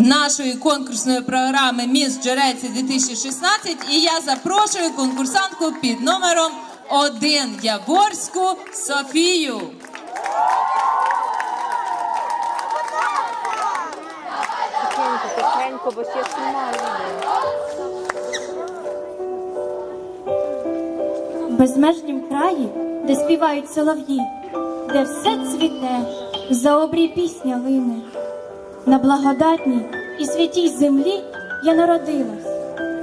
нашої конкурсної програми Міс Джереці 2016. І я запрошую конкурсантку під номером 1 Яворську Софію. В безмежнім краї, де співають солов'ї, де все цвіте, за обрій пісня лине. На благодатній і святій землі я народилась,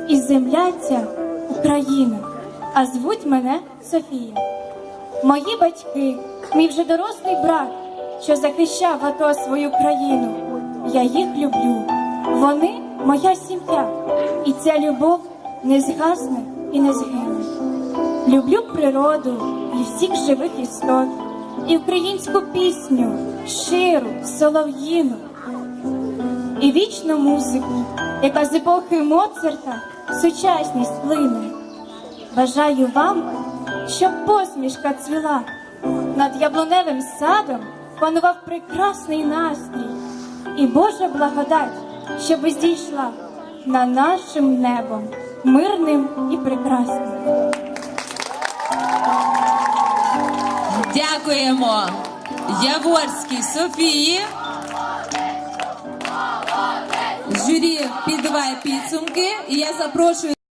і земля ця Україна, а звуть мене Софія. Мої батьки, мій вже дорослий брат, що захищав АТО свою країну. Я їх люблю, вони моя сім'я, і ця любов не згасне і не згине. Люблю природу і всіх живих істот, і українську пісню, щиру, солов'їну, і вічну музику, яка з епохи Моцарта сучасність плине. Бажаю вам, щоб посмішка цвіла, над яблуневим садом панував прекрасний настрій, і Божа благодать, щоб здійшла над нашим небом, мирним і прекрасним. Дякуємо Яворській Софії. Журі підбиває підсумки, і я запрошую.